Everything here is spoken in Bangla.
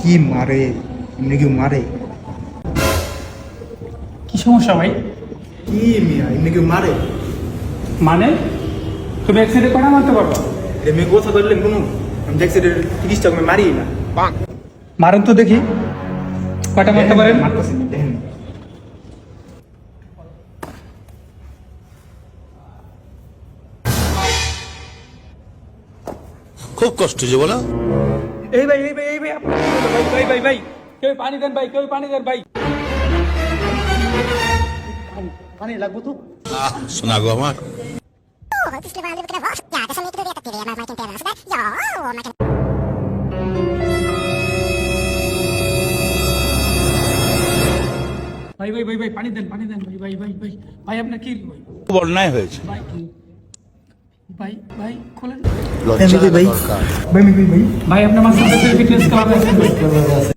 কি মারে? এমনি কেউ মারে? কি সমস্যা ভাই? কি মিয়া এমনি কেউ মারে? মানে? তুমি অ্যাক্সিডেন্ট করা মারতে পারব? এটা মেয়ে কথা বললেন কোনো? আমি দেখছি এটা তিরিশ টাকা আমি মারি না। মারেন তো দেখি। কয়টা মারতে পারেন? মারতেছি দেখেন খুব কষ্ট যে বলো। এই ভাই এই ভাই এই ভাই? ভাই ভাই ভাই ভাই কেউ পানি দেন ভাই কেউ পানি দেন ভাই আহ শোনা গো আমার Heute ist Gewalt über was? Ja, das haben wir geredet, die wir mal mit dem Ja, oh, man kann. ভাই ভাই ভাই ভাই পানি দেন পানি দেন ভাই ভাই ভাই ভাই ভাই আপনার কি অন্যায় হয়েছে ভাই ভাই ভাই খোলেন লজ্জা ভাই, ভাই। দরকার ভাই ভাই ভাই ভাই